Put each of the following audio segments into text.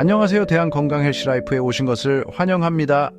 안녕하세요. 대한건강 헬스라이프에 오신 것을 환영합니다.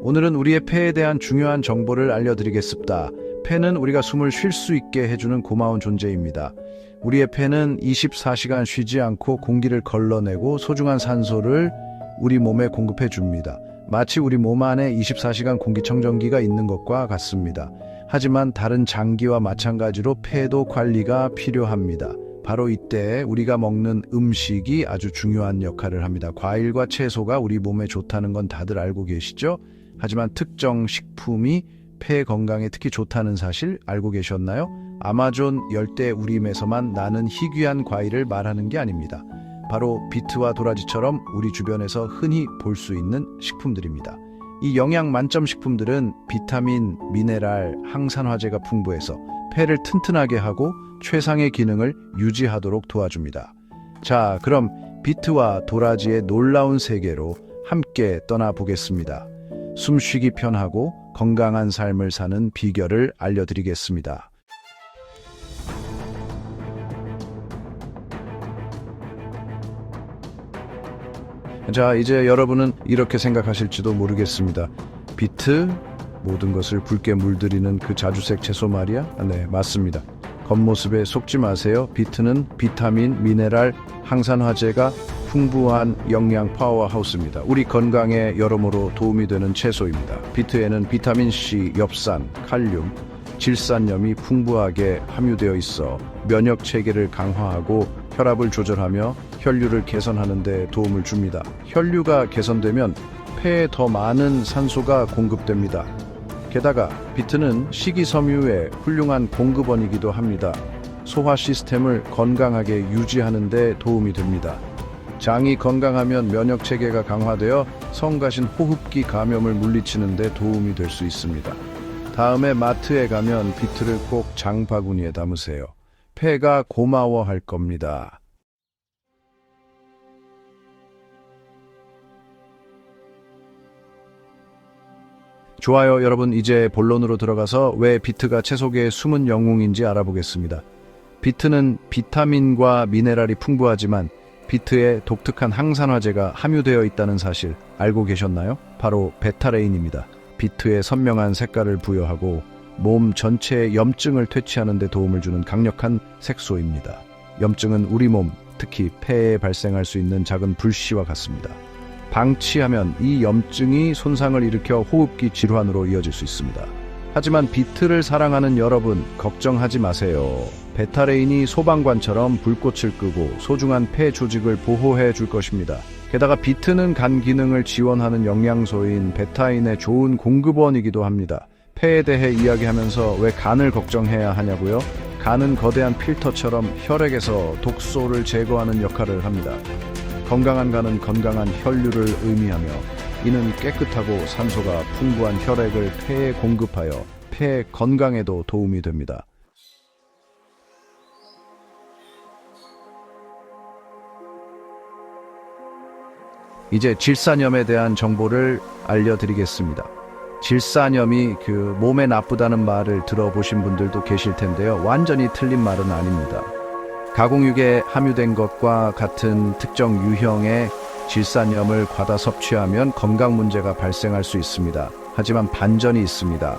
오늘은 우리의 폐에 대한 중요한 정보를 알려드리겠습니다. 폐는 우리가 숨을 쉴 수 있게 해주는 고마운 존재입니다. 우리의 폐는 24시간 쉬지 않고 공기를 걸러내고 소중한 산소를 우리 몸에 공급해 줍니다. 마치 우리 몸 안에 24시간 공기청정기가 있는 것과 같습니다. 하지만 다른 장기와 마찬가지로 폐도 관리가 필요합니다. 바로 이때 우리가 먹는 음식이 아주 중요한 역할을 합니다. 과일과 채소가 우리 몸에 좋다는 건 다들 알고 계시죠? 하지만 특정 식품이 폐 건강에 특히 좋다는 사실 알고 계셨나요? 아마존 열대 우림에서만 나는 희귀한 과일을 말하는 게 아닙니다. 바로 비트와 도라지처럼 우리 주변에서 흔히 볼 수 있는 식품들입니다. 이 영양 만점 식품들은 비타민, 미네랄, 항산화제가 풍부해서 폐를 튼튼하게 하고 최상의 기능을 유지하도록 도와줍니다. 자, 그럼 비트와 도라지의 놀라운 세계로 함께 떠나보겠습니다. 숨쉬기 편하고 건강한 삶을 사는 비결을 알려드리겠습니다. 자, 이제 여러분은 이렇게 생각하실지도 모르겠습니다. 비트, 모든 것을 붉게 물들이는 그 자주색 채소 말이야? 아, 네, 맞습니다. 겉모습에 속지 마세요. 비트는 비타민, 미네랄, 항산화제가 풍부한 영양 파워하우스입니다. 우리 건강에 여러모로 도움이 되는 채소입니다. 비트에는 비타민 C, 엽산, 칼륨, 질산염이 풍부하게 함유되어 있어 면역 체계를 강화하고 혈압을 조절하며 혈류를 개선하는 데 도움을 줍니다. 혈류가 개선되면 폐에 더 많은 산소가 공급됩니다. 게다가 비트는 식이섬유의 훌륭한 공급원이기도 합니다. 소화 시스템을 건강하게 유지하는 데 도움이 됩니다. 장이 건강하면 면역 체계가 강화되어 성가신 호흡기 감염을 물리치는 데 도움이 될 수 있습니다. 다음에 마트에 가면 비트를 꼭 장바구니에 담으세요. 폐가 고마워할 겁니다. 좋아요, 여러분. 이제 본론으로 들어가서 왜 비트가 채소계의 숨은 영웅인지 알아보겠습니다. 비트는 비타민과 미네랄이 풍부하지만 비트에 독특한 항산화제가 함유되어 있다는 사실 알고 계셨나요? 바로 베타레인입니다. 비트에 선명한 색깔을 부여하고 몸 전체의 염증을 퇴치하는 데 도움을 주는 강력한 색소입니다. 염증은 우리 몸, 특히 폐에 발생할 수 있는 작은 불씨와 같습니다. 방치하면 이 염증이 손상을 일으켜 호흡기 질환으로 이어질 수 있습니다. 하지만 비트를 사랑하는 여러분, 걱정하지 마세요. 베타레인이 소방관처럼 불꽃을 끄고 소중한 폐 조직을 보호해 줄 것입니다. 게다가 비트는 간 기능을 지원하는 영양소인 베타인의 좋은 공급원이기도 합니다. 폐에 대해 이야기하면서 왜 간을 걱정해야 하냐고요? 간은 거대한 필터처럼 혈액에서 독소를 제거하는 역할을 합니다. 건강한 간은 건강한 혈류를 의미하며 이는 깨끗하고 산소가 풍부한 혈액을 폐에 공급하여 폐 건강에도 도움이 됩니다. 이제 질산염에 대한 정보를 알려드리겠습니다. 질산염이 그 몸에 나쁘다는 말을 들어보신 분들도 계실 텐데요. 완전히 틀린 말은 아닙니다. 가공육에 함유된 것과 같은 특정 유형의 질산염을 과다 섭취하면 건강 문제가 발생할 수 있습니다. 하지만 반전이 있습니다.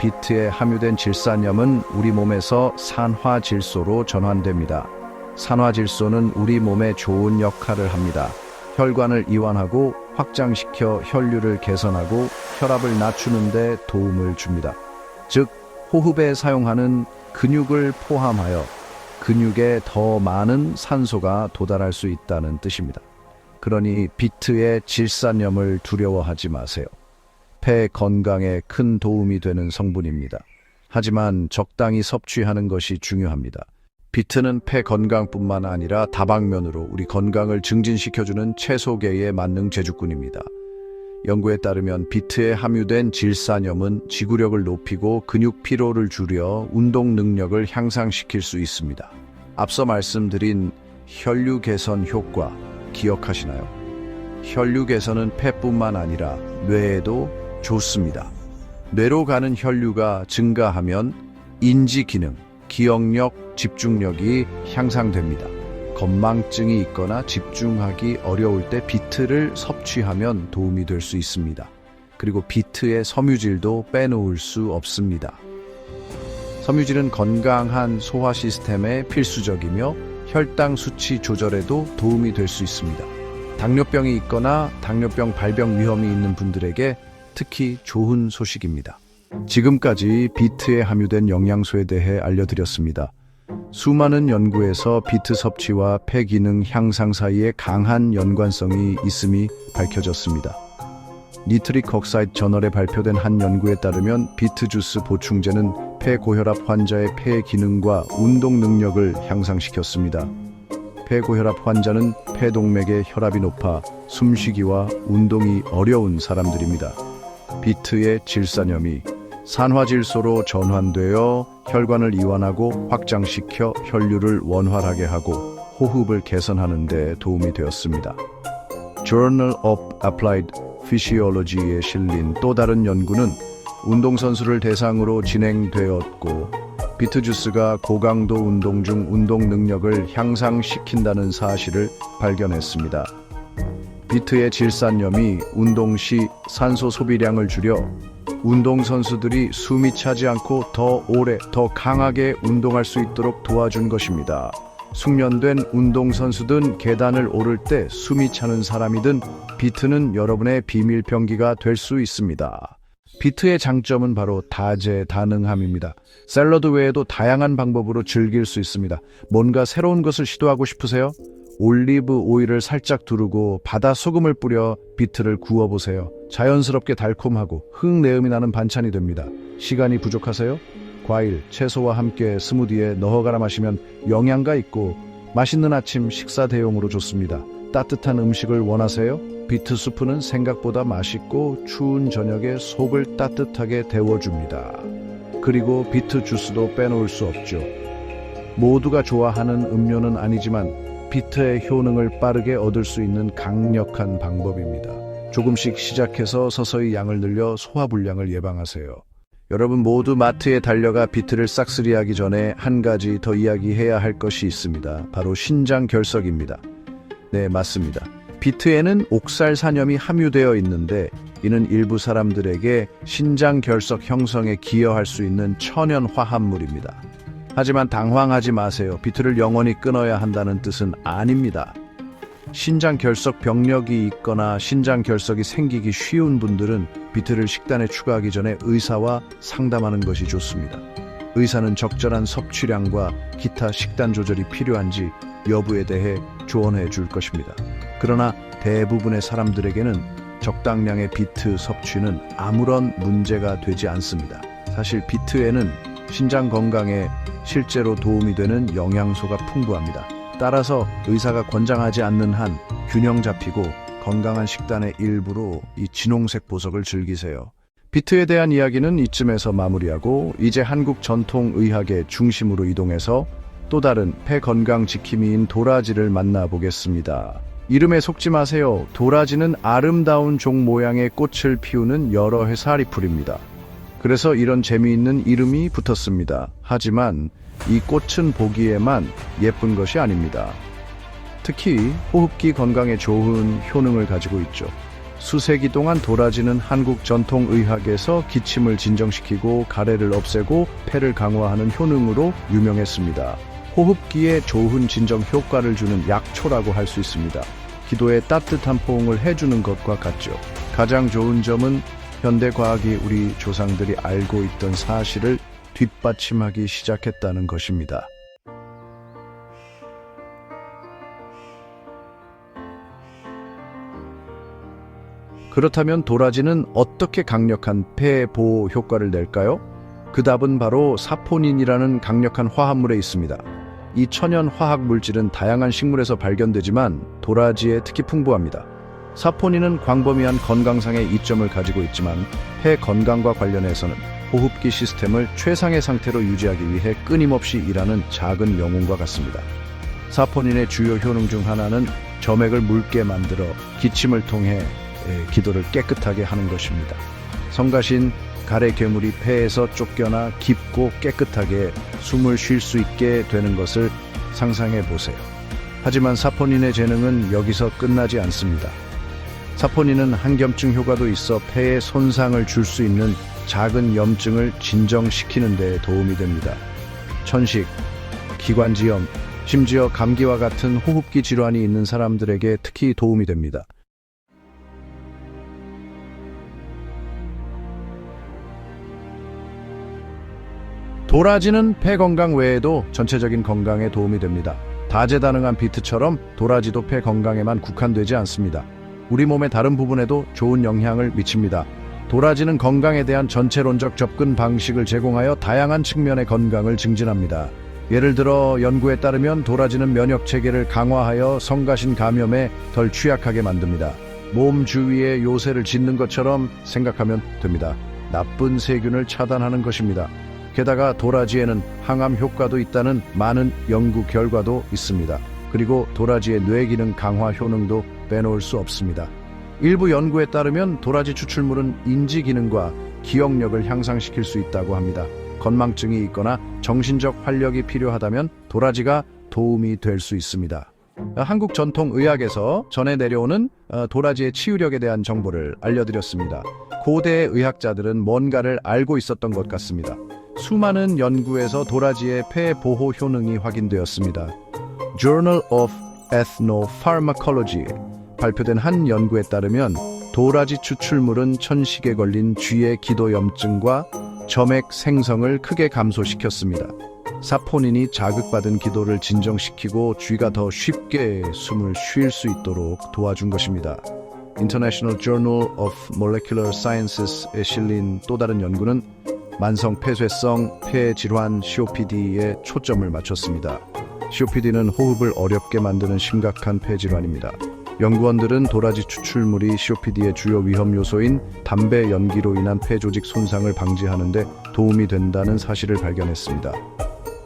비트에 함유된 질산염은 우리 몸에서 산화질소로 전환됩니다. 산화질소는 우리 몸에 좋은 역할을 합니다. 혈관을 이완하고 확장시켜 혈류를 개선하고 혈압을 낮추는 데 도움을 줍니다. 즉, 호흡에 사용하는 근육을 포함하여 근육에 더 많은 산소가 도달할 수 있다는 뜻입니다. 그러니 비트의 질산염을 두려워하지 마세요. 폐 건강에 큰 도움이 되는 성분입니다. 하지만 적당히 섭취하는 것이 중요합니다. 비트는 폐 건강뿐만 아니라 다방면으로 우리 건강을 증진시켜주는 채소계의 만능 제주꾼입니다. 연구에 따르면 비트에 함유된 질산염은 지구력을 높이고 근육 피로를 줄여 운동 능력을 향상시킬 수 있습니다. 앞서 말씀드린 혈류 개선 효과 기억하시나요? 혈류 개선은 폐뿐만 아니라 뇌에도 좋습니다. 뇌로 가는 혈류가 증가하면 인지 기능, 기억력, 집중력이 향상됩니다. 건망증이 있거나 집중하기 어려울 때 비트를 섭취하면 도움이 될 수 있습니다. 그리고 비트의 섬유질도 빼놓을 수 없습니다. 섬유질은 건강한 소화 시스템에 필수적이며 혈당 수치 조절에도 도움이 될 수 있습니다. 당뇨병이 있거나 당뇨병 발병 위험이 있는 분들에게 특히 좋은 소식입니다. 지금까지 비트에 함유된 영양소에 대해 알려드렸습니다. 수많은 연구에서 비트 섭취와 폐 기능 향상 사이에 강한 연관성이 있음이 밝혀졌습니다. 니트릭 억사이드 저널에 발표된 한 연구에 따르면 비트 주스 보충제는 폐 고혈압 환자의 폐 기능과 운동 능력을 향상시켰습니다. 폐 고혈압 환자는 폐동맥의 혈압이 높아 숨쉬기와 운동이 어려운 사람들입니다. 비트의 질산염이 산화질소로 전환되어 혈관을 이완하고 확장시켜 혈류를 원활하게 하고 호흡을 개선하는 데 도움이 되었습니다. Journal of Applied Physiology에 실린 또 다른 연구는 운동선수를 대상으로 진행되었고 비트 주스가 고강도 운동 중 운동 능력을 향상시킨다는 사실을 발견했습니다. 비트의 질산염이 운동 시 산소 소비량을 줄여 운동선수들이 숨이 차지 않고 더 오래, 더 강하게 운동할 수 있도록 도와준 것입니다. 숙련된 운동선수든 계단을 오를 때 숨이 차는 사람이든 비트는 여러분의 비밀병기가 될 수 있습니다. 비트의 장점은 바로 다재다능함입니다. 샐러드 외에도 다양한 방법으로 즐길 수 있습니다. 뭔가 새로운 것을 시도하고 싶으세요? 올리브 오일을 살짝 두르고 바다 소금을 뿌려 비트를 구워보세요. 자연스럽게 달콤하고 흙내음이 나는 반찬이 됩니다. 시간이 부족하세요? 과일, 채소와 함께 스무디에 넣어가라 마시면 영양가 있고 맛있는 아침 식사 대용으로 좋습니다. 따뜻한 음식을 원하세요? 비트 수프는 생각보다 맛있고 추운 저녁에 속을 따뜻하게 데워줍니다. 그리고 비트 주스도 빼놓을 수 없죠. 모두가 좋아하는 음료는 아니지만 비트의 효능을 빠르게 얻을 수 있는 강력한 방법입니다. 조금씩 시작해서 서서히 양을 늘려 소화불량을 예방하세요. 여러분 모두 마트에 달려가 비트를 싹쓸이하기 전에 한 가지 더 이야기해야 할 것이 있습니다. 바로 신장 결석입니다. 네, 맞습니다. 비트에는 옥살 산염이 함유되어 있는데 이는 일부 사람들에게 신장 결석 형성에 기여할 수 있는 천연 화합물입니다. 하지만 당황하지 마세요. 비트를 영원히 끊어야 한다는 뜻은 아닙니다. 신장 결석 병력이 있거나 신장 결석이 생기기 쉬운 분들은 비트를 식단에 추가하기 전에 의사와 상담하는 것이 좋습니다. 의사는 적절한 섭취량과 기타 식단 조절이 필요한지 여부에 대해 조언해 줄 것입니다. 그러나 대부분의 사람들에게는 적당량의 비트 섭취는 아무런 문제가 되지 않습니다. 사실 비트에는 신장 건강에 실제로 도움이 되는 영양소가 풍부합니다. 따라서 의사가 권장하지 않는 한 균형 잡히고 건강한 식단의 일부로 이 진홍색 보석을 즐기세요. 비트에 대한 이야기는 이쯤에서 마무리하고 이제 한국 전통 의학의 중심으로 이동해서 또 다른 폐 건강 지킴이인 도라지를 만나보겠습니다. 이름에 속지 마세요. 도라지는 아름다운 종 모양의 꽃을 피우는 여러 해사리풀입니다. 그래서 이런 재미있는 이름이 붙었습니다. 하지만 이 꽃은 보기에만 예쁜 것이 아닙니다. 특히 호흡기 건강에 좋은 효능을 가지고 있죠. 수세기 동안 도라지는 한국 전통 의학에서 기침을 진정시키고 가래를 없애고 폐를 강화하는 효능으로 유명했습니다. 호흡기에 좋은 진정 효과를 주는 약초라고 할 수 있습니다. 기도에 따뜻한 포옹을 해주는 것과 같죠. 가장 좋은 점은 현대 과학이 우리 조상들이 알고 있던 사실을 뒷받침하기 시작했다는 것입니다. 그렇다면 도라지는 어떻게 강력한 폐 보호 효과를 낼까요? 그 답은 바로 사포닌이라는 강력한 화합물에 있습니다. 이 천연 화학 물질은 다양한 식물에서 발견되지만 도라지에 특히 풍부합니다. 사포닌은 광범위한 건강상의 이점을 가지고 있지만 폐 건강과 관련해서는 호흡기 시스템을 최상의 상태로 유지하기 위해 끊임없이 일하는 작은 영웅과 같습니다. 사포닌의 주요 효능 중 하나는 점액을 묽게 만들어 기침을 통해 에, 기도를 깨끗하게 하는 것입니다. 성가신 가래 괴물이 폐에서 쫓겨나 깊고 깨끗하게 숨을 쉴 수 있게 되는 것을 상상해 보세요. 하지만 사포닌의 재능은 여기서 끝나지 않습니다. 사포닌은 항염증 효과도 있어 폐에 손상을 줄 수 있는 작은 염증을 진정시키는 데 도움이 됩니다. 천식, 기관지염, 심지어 감기와 같은 호흡기 질환이 있는 사람들에게 특히 도움이 됩니다. 도라지는 폐 건강 외에도 전체적인 건강에 도움이 됩니다. 다재다능한 비트처럼 도라지도 폐 건강에만 국한되지 않습니다. 우리 몸의 다른 부분에도 좋은 영향을 미칩니다. 도라지는 건강에 대한 전체론적 접근 방식을 제공하여 다양한 측면의 건강을 증진합니다. 예를 들어 연구에 따르면 도라지는 면역 체계를 강화하여 성가신 감염에 덜 취약하게 만듭니다. 몸 주위에 요새를 짓는 것처럼 생각하면 됩니다. 나쁜 세균을 차단하는 것입니다. 게다가 도라지에는 항암 효과도 있다는 많은 연구 결과도 있습니다. 그리고 도라지의 뇌기능 강화 효능도 빼놓을 수 없습니다. 일부 연구에 따르면 도라지 추출물은 인지 기능과 기억력을 향상시킬 수 있다고 합니다. 건망증이 있거나 정신적 활력이 필요하다면 도라지가 도움이 될 수 있습니다. 한국 전통 의학에서 전해 내려오는 어, 도라지의 치유력에 대한 정보를 알려드렸습니다. 고대 의학자들은 뭔가를 알고 있었던 것 같습니다. 수많은 연구에서 도라지의 폐 보호 효능이 확인되었습니다. Journal of Ethnopharmacology 발표된 한 연구에 따르면 도라지 추출물은 천식에 걸린 쥐의 기도염증과 점액 생성을 크게 감소시켰습니다. 사포닌이 자극받은 기도를 진정시키고 쥐가 더 쉽게 숨을 쉴 수 있도록 도와준 것입니다. International Journal of Molecular Sciences에 실린 또 다른 연구는 만성 폐쇄성 폐 질환 COPD에 초점을 맞췄습니다. COPD는 호흡을 어렵게 만드는 심각한 폐 질환입니다. 연구원들은 도라지 추출물이 COPD의 주요 위험 요소인 담배 연기로 인한 폐 조직 손상을 방지하는 데 도움이 된다는 사실을 발견했습니다.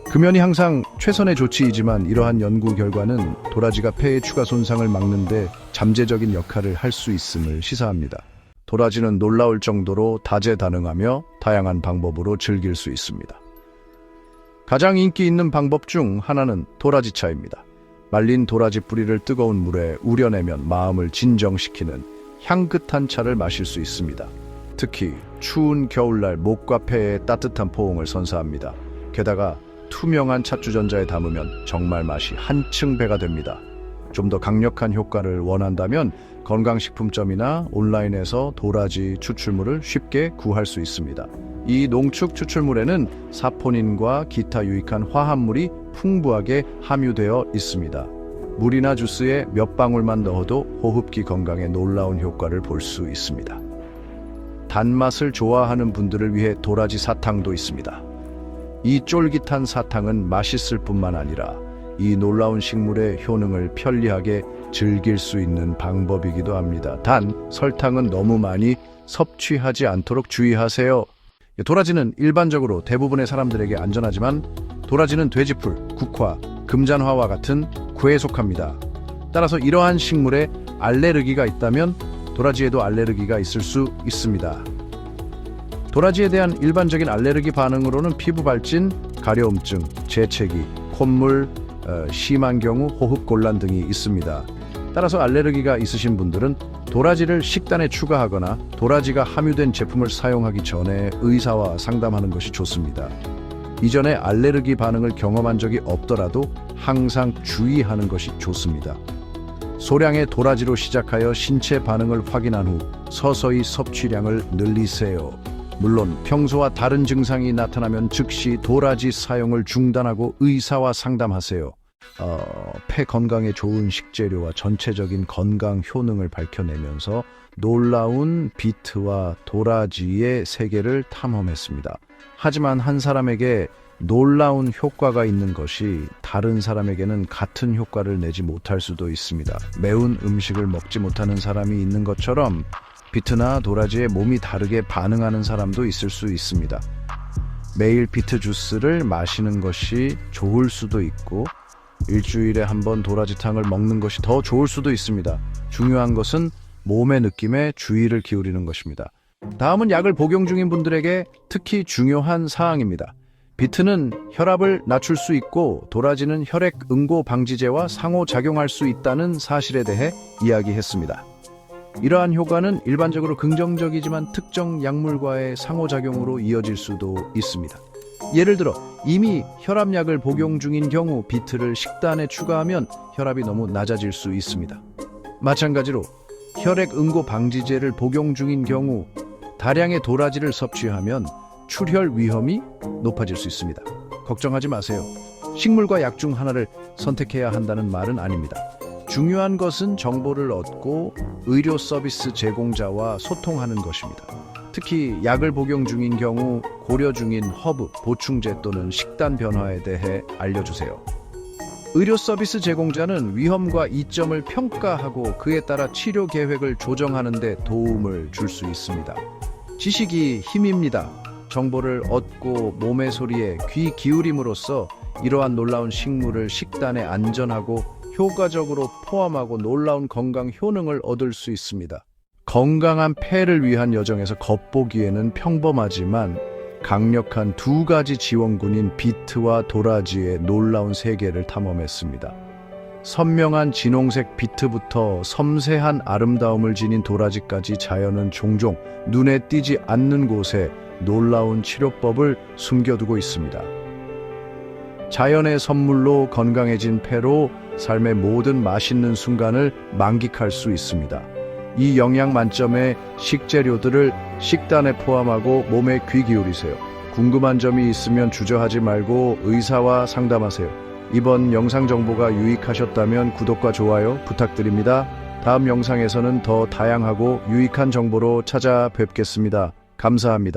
금연이 항상 최선의 조치이지만 이러한 연구 결과는 도라지가 폐의 추가 손상을 막는 데 잠재적인 역할을 할 수 있음을 시사합니다. 도라지는 놀라울 정도로 다재다능하며 다양한 방법으로 즐길 수 있습니다. 가장 인기 있는 방법 중 하나는 도라지차입니다. 말린 도라지 뿌리를 뜨거운 물에 우려내면 마음을 진정시키는 향긋한 차를 마실 수 있습니다. 특히 추운 겨울날 목과 폐에 따뜻한 포옹을 선사합니다. 게다가 투명한 찻주전자에 담으면 정말 맛이 한층 배가 됩니다. 좀 더 강력한 효과를 원한다면 건강식품점이나 온라인에서 도라지 추출물을 쉽게 구할 수 있습니다. 이 농축 추출물에는 사포닌과 기타 유익한 화합물이 풍부하게 함유되어 있습니다. 물이나 주스에 몇 방울만 넣어도 호흡기 건강에 놀라운 효과를 볼 수 있습니다. 단맛을 좋아하는 분들을 위해 도라지 사탕도 있습니다. 이 쫄깃한 사탕은 맛있을 뿐만 아니라 이 놀라운 식물의 효능을 편리하게 즐길 수 있는 방법이기도 합니다. 단, 설탕은 너무 많이 섭취하지 않도록 주의하세요. 도라지는 일반적으로 대부분의 사람들에게 안전하지만 도라지는 돼지풀, 국화, 금잔화와 같은 구에 속합니다. 따라서 이러한 식물에 알레르기가 있다면 도라지에도 알레르기가 있을 수 있습니다. 도라지에 대한 일반적인 알레르기 반응으로는 피부 발진, 가려움증, 재채기, 콧물, 어, 심한 경우 호흡 곤란 등이 있습니다. 따라서 알레르기가 있으신 분들은 도라지를 식단에 추가하거나 도라지가 함유된 제품을 사용하기 전에 의사와 상담하는 것이 좋습니다. 이전에 알레르기 반응을 경험한 적이 없더라도 항상 주의하는 것이 좋습니다. 소량의 도라지로 시작하여 신체 반응을 확인한 후 서서히 섭취량을 늘리세요. 물론 평소와 다른 증상이 나타나면 즉시 도라지 사용을 중단하고 의사와 상담하세요. 어, 폐 건강에 좋은 식재료와 전체적인 건강 효능을 밝혀내면서 놀라운 비트와 도라지의 세계를 탐험했습니다. 하지만 한 사람에게 놀라운 효과가 있는 것이 다른 사람에게는 같은 효과를 내지 못할 수도 있습니다. 매운 음식을 먹지 못하는 사람이 있는 것처럼 비트나 도라지에 몸이 다르게 반응하는 사람도 있을 수 있습니다. 매일 비트 주스를 마시는 것이 좋을 수도 있고 일주일에 한 번 도라지탕을 먹는 것이 더 좋을 수도 있습니다. 중요한 것은 몸의 느낌에 주의를 기울이는 것입니다. 다음은 약을 복용 중인 분들에게 특히 중요한 사항입니다. 비트는 혈압을 낮출 수 있고 도라지는 혈액 응고 방지제와 상호작용할 수 있다는 사실에 대해 이야기했습니다. 이러한 효과는 일반적으로 긍정적이지만 특정 약물과의 상호작용으로 이어질 수도 있습니다. 예를 들어 이미 혈압약을 복용 중인 경우 비트를 식단에 추가하면 혈압이 너무 낮아질 수 있습니다. 마찬가지로 혈액 응고 방지제를 복용 중인 경우 다량의 도라지를 섭취하면 출혈 위험이 높아질 수 있습니다. 걱정하지 마세요. 식물과 약 중 하나를 선택해야 한다는 말은 아닙니다. 중요한 것은 정보를 얻고 의료 서비스 제공자와 소통하는 것입니다. 특히 약을 복용 중인 경우 고려 중인 허브, 보충제 또는 식단 변화에 대해 알려주세요. 의료 서비스 제공자는 위험과 이점을 평가하고 그에 따라 치료 계획을 조정하는 데 도움을 줄 수 있습니다. 지식이 힘입니다. 정보를 얻고 몸의 소리에 귀 기울임으로써 이러한 놀라운 식물을 식단에 안전하고 효과적으로 포함하고 놀라운 건강 효능을 얻을 수 있습니다. 건강한 폐를 위한 여정에서 겉보기에는 평범하지만 강력한 두 가지 지원군인 비트와 도라지의 놀라운 세계를 탐험했습니다. 선명한 진홍색 비트부터 섬세한 아름다움을 지닌 도라지까지 자연은 종종 눈에 띄지 않는 곳에 놀라운 치료법을 숨겨두고 있습니다. 자연의 선물로 건강해진 폐로 삶의 모든 맛있는 순간을 만끽할 수 있습니다. 이 영양 만점의 식재료들을 식단에 포함하고 몸에 귀 기울이세요. 궁금한 점이 있으면 주저하지 말고 의사와 상담하세요. 이번 영상 정보가 유익하셨다면 구독과 좋아요 부탁드립니다. 다음 영상에서는 더 다양하고 유익한 정보로 찾아뵙겠습니다. 감사합니다.